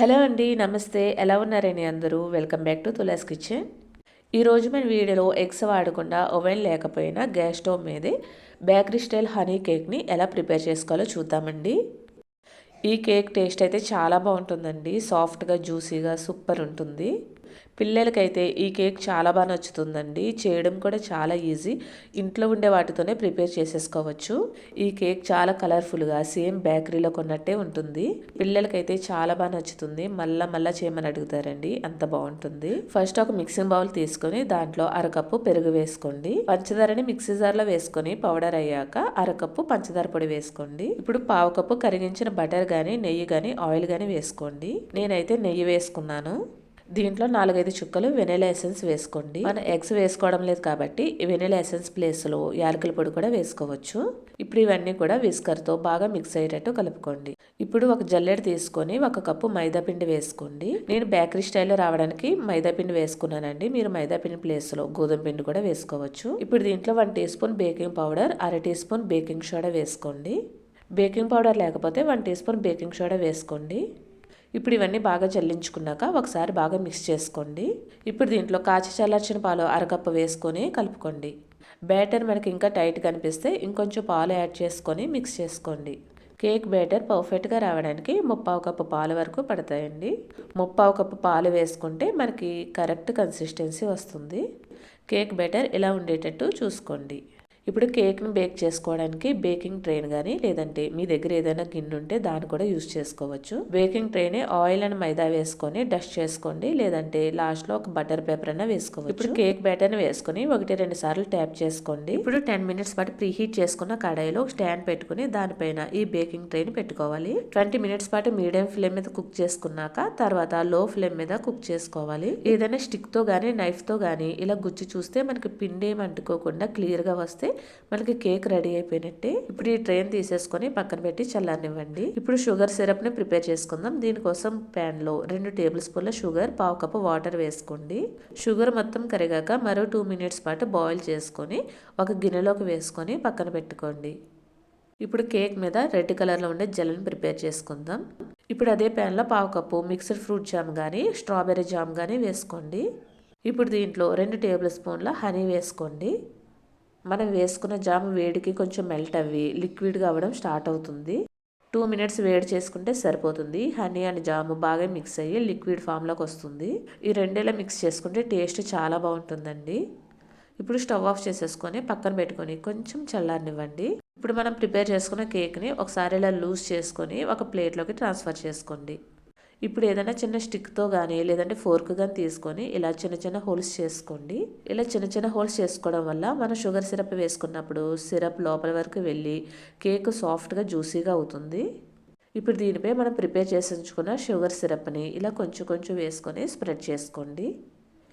Hello అండి నమస్తే. ఎలా ఉన్నారండి అందరూ? Welcome back to Tula's kitchen. ఈరోజు మన వీడియోలో ఎగ్స్ వాడకుండా ఓవెన్ లేకపోయినా గ్యాస్ స్టవ్ మీదే బేకరీ స్టైల్ హనీ కేక్ని ఎలా ప్రిపేర్ చేసుకోవాలో చూద్దామండి. ఈ కేక్ టేస్ట్ అయితే చాలా బాగుంటుందండి. సాఫ్ట్గా జ్యూసీగా సూపర్ ఉంటుంది. పిల్లలకైతే ఈ కేక్ చాలా బాగా నచ్చుతుందండి. చేయడం కూడా చాలా ఈజీ. ఇంట్లో ఉండే వాటితోనే ప్రిపేర్ చేసేసుకోవచ్చు. ఈ కేక్ చాలా కలర్ఫుల్గా సేమ్ బేకరీలో కొన్నట్టే ఉంటుంది. పిల్లలకైతే చాలా బాగా నచ్చుతుంది. మళ్ళా మళ్ళా చేయమని అడుగుతారండి. అంత బాగుంటుంది. ఫస్ట్ ఒక మిక్సింగ్ బౌల్ తీసుకొని దాంట్లో అరకప్పు పెరుగు వేసుకోండి. పంచదారని మిక్సీ జార్లో వేసుకొని పౌడర్ అయ్యాక అరకప్పు పంచదార పొడి వేసుకోండి. ఇప్పుడు పావు కప్పు కరిగించిన బటర్ కానీ నెయ్యి కానీ ఆయిల్ కానీ వేసుకోండి. నేనైతే నెయ్యి వేసుకున్నాను. దీంట్లో నాలుగైదు చుక్కలు వెనిలా ఎసెన్స్ వేసుకోండి. మనం ఎగ్స్ వేసుకోవడం లేదు కాబట్టి వెనిలా ఎసెన్స్ ప్లేస్లో యాలకుల పొడి కూడా వేసుకోవచ్చు. ఇప్పుడు ఇవన్నీ కూడా విస్కర్తో బాగా మిక్స్ అయ్యేటట్టు కలుపుకోండి. ఇప్పుడు ఒక జల్లెడ తీసుకొని ఒక కప్పు మైదాపిండి వేసుకోండి. నేను బేకరీ స్టైల్లో రావడానికి మైదాపిండి వేసుకున్నానండి. మీరు మైదాపిండి ప్లేస్లో గోధుమ పిండి కూడా వేసుకోవచ్చు. ఇప్పుడు దీంట్లో one teaspoon baking powder అర టీ స్పూన్ బేకింగ్ సోడా వేసుకోండి. బేకింగ్ పౌడర్ లేకపోతే one teaspoon baking soda వేసుకోండి. ఇప్పుడు ఇవన్నీ బాగా జల్లించుకున్నాక ఒకసారి బాగా మిక్స్ చేసుకోండి. ఇప్పుడు దీంట్లో కాచి చల్లార్చిన పాలు అరకప్పు వేసుకొని కలుపుకోండి. బ్యాటర్ మనకి ఇంకా టైట్గా అనిపిస్తే ఇంకొంచెం పాలు యాడ్ చేసుకొని మిక్స్ చేసుకోండి. కేక్ బ్యాటర్ పర్ఫెక్ట్గా రావడానికి ముప్పావు కప్పు పాలు వరకు పడతాయండి. ముప్పావు కప్పు పాలు వేసుకుంటే మనకి కరెక్ట్ కన్సిస్టెన్సీ వస్తుంది. కేక్ బ్యాటర్ ఇలా ఉండేటట్టు చూసుకోండి. ఇప్పుడు కేక్ను బేక్ చేసుకోవడానికి బేకింగ్ ట్రైన్ కానీ లేదంటే మీ దగ్గర ఏదైనా గిన్నె ఉంటే దాన్ని కూడా యూజ్ చేసుకోవచ్చు. బేకింగ్ ట్రైనే ఆయిల్ అండ్ మైదా వేసుకొని డస్ట్ చేసుకోండి లేదంటే లాస్ట్లో ఒక బటర్ పేపర్ అయినా వేసుకోవచ్చు. ఇప్పుడు కేక్ బ్యాటర్ని వేసుకొని ఒకటి రెండు సార్లు ట్యాప్ చేసుకోండి. ఇప్పుడు టెన్ మినిట్స్ పాటు ప్రీ హీట్ చేసుకున్న కడాయిలో స్టాండ్ పెట్టుకుని దానిపైన ఈ బేకింగ్ ట్రైన్ పెట్టుకోవాలి. ట్వంటీ మినిట్స్ పాటు మీడియం ఫ్లేమ్ మీద కుక్ చేసుకున్నాక తర్వాత లో ఫ్లేమ్ మీద కుక్ చేసుకోవాలి. ఏదైనా స్టిక్తో గానీ నైఫ్తో గానీ ఇలా గుచ్చి చూస్తే మనకి పిండి ఏమి అంటుకోకుండా క్లియర్గా వస్తే మనకి కేక్ రెడీ అయిపోయినట్టే ఇప్పుడు ఈ ట్రైన్ తీసేసుకొని పక్కన పెట్టి చల్లనివ్వండి ఇప్పుడు షుగర్ సిరప్ని ప్రిపేర్ చేసుకుందాం. దీనికోసం ప్యాన్లో రెండు టేబుల్ స్పూన్ల షుగర్ పావు కప్పు వాటర్ వేసుకోండి. షుగర్ మొత్తం కరిగాక మరో టూ మినిట్స్ పాటు బాయిల్ చేసుకొని ఒక గిన్నెలోకి వేసుకొని పక్కన పెట్టుకోండి. ఇప్పుడు కేక్ మీద రెడ్ కలర్లో ఉండే జెల్ని ప్రిపేర్ చేసుకుందాం. ఇప్పుడు అదే ప్యాన్లో పావు కప్పు మిక్స్డ్ ఫ్రూట్ జామ్ కానీ స్ట్రాబెర్రీ జామ్ కానీ వేసుకోండి. ఇప్పుడు దీంట్లో రెండు టేబుల్ స్పూన్ల హనీ వేసుకోండి. మనం వేసుకున్న జామ్ వేడికి కొంచెం మెల్ట్ అవ్వి లిక్విడ్గా అవ్వడం స్టార్ట్ అవుతుంది. టూ మినిట్స్ వేడి చేసుకుంటే సరిపోతుంది. హనీ అండ్ జాము బాగా మిక్స్ అయ్యి లిక్విడ్ ఫామ్లోకి వస్తుంది. ఈ రెండేలా మిక్స్ చేసుకుంటే టేస్ట్ చాలా బాగుంటుందండి. ఇప్పుడు స్టవ్ ఆఫ్ చేసేసుకొని పక్కన పెట్టుకొని కొంచెం చల్లారనివ్వండి. ఇప్పుడు మనం ప్రిపేర్ చేసుకున్న కేక్ని ఒకసారి ఇలా లూజ్ చేసుకొని ఒక ప్లేట్లోకి ట్రాన్స్ఫర్ చేసుకోండి. ఇప్పుడు ఏదైనా చిన్న స్టిక్తో కానీ లేదంటే ఫోర్క్ కానీ తీసుకొని ఇలా చిన్న చిన్న హోల్స్ చేసుకోండి. ఇలా చిన్న చిన్న హోల్స్ చేసుకోవడం వల్ల మనం షుగర్ సిరప్ వేసుకున్నప్పుడు సిరప్ లోపల వరకు వెళ్ళి కేక్ సాఫ్ట్గా జ్యూసీగా అవుతుంది. ఇప్పుడు దీనిపై మనం ప్రిపేర్ చేసి ఉంచుకున్న షుగర్ సిరప్ని ఇలా కొంచెం కొంచెం వేసుకొని స్ప్రెడ్ చేసుకోండి.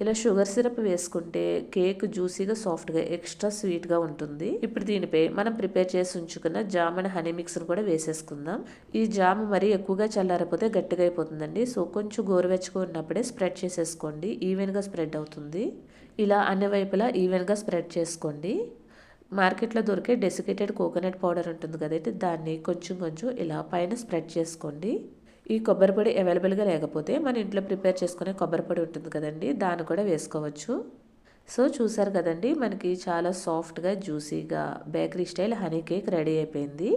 ఇలా షుగర్ సిరప్ వేసుకుంటే కేక్ జ్యూసీగా సాఫ్ట్గా ఎక్స్ట్రా స్వీట్గా ఉంటుంది. ఇప్పుడు దీనిపై మనం ప్రిపేర్ చేసి ఉంచుకున్న జామ్ అండ్ హనీ మిక్స్ని కూడా వేసేసుకుందాం. ఈ జామ్ మరీ ఎక్కువగా చల్లారిపోతే గట్టిగా అయిపోతుందండి. సో కొంచెం గోరువెచ్చగా ఉన్నప్పుడే స్ప్రెడ్ చేసేసుకోండి. ఈవెన్గా స్ప్రెడ్ అవుతుంది. ఇలా అన్ని వైపులా ఈవెన్గా స్ప్రెడ్ చేసుకోండి. మార్కెట్లో దొరికే డెసికేటెడ్ కోకోనట్ పౌడర్ ఉంటుంది కదండి దాన్ని కొంచెం కొంచెం ఇలా పైన స్ప్రెడ్ చేసుకోండి. ఈ కొబ్బరి పొడి అవైలబుల్గా లేకపోతే మన ఇంట్లో ప్రిపేర్ చేసుకునే కొబ్బరి పొడి ఉంటుంది కదండి దాన్ని కూడా వేసుకోవచ్చు. సో చూసారు కదండి మనకి చాలా సాఫ్ట్గా జ్యూసీగా bakery style honey cake ready అయిపోయింది.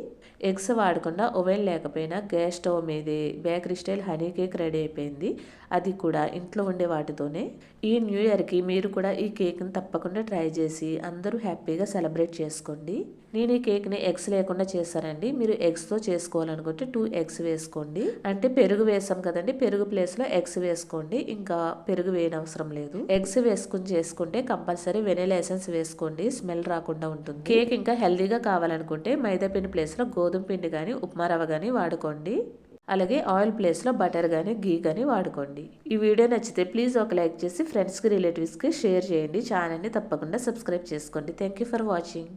ఎగ్స్ వాడకుండా ఓవెన్ లేకపోయినా గ్యాస్ స్టవ్ మీదే bakery style honey cake ready అయిపోయింది. అది కూడా ఇంట్లో ఉండే వాటితోనే. ఈ న్యూ ఇయర్కి మీరు కూడా ఈ కేక్ని తప్పకుండా ట్రై చేసి అందరూ హ్యాపీగా సెలబ్రేట్ చేసుకోండి. నేను ఈ కేక్ని ఎగ్స్ లేకుండా చేశానండి. మీరు ఎగ్స్తో చేసుకోవాలనుకుంటే టూ ఎగ్స్ వేసుకోండి. అంటే పెరుగు వేసాం కదండి పెరుగు ప్లేస్లో ఎగ్స్ వేసుకోండి. ఇంకా పెరుగు వేయనవసరం లేదు. ఎగ్స్ వేసుకుని చేసుకుంటే కంపల్సరీ వెనీలా ఎసెన్స్ వేసుకోండి. స్మెల్ రాకుండా ఉంటుంది. కేక్ ఇంకా హెల్దీగా కావాలనుకుంటే మైదా పిండి ప్లేస్లో గోధుమ పిండి కానీ ఉప్మా రవ్వ కానీ వాడుకోండి. అలాగే ఆయిల్ ప్లేస్లో బటర్ కానీ గీ కానీ వాడుకోండి. ఈ వీడియో నచ్చితే ప్లీజ్ ఒక లైక్ చేసి ఫ్రెండ్స్కి రిలేటివ్స్కి షేర్ చేయండి. ఛానల్ని తప్పకుండా సబ్స్క్రైబ్ చేసుకోండి. Thank you for watching.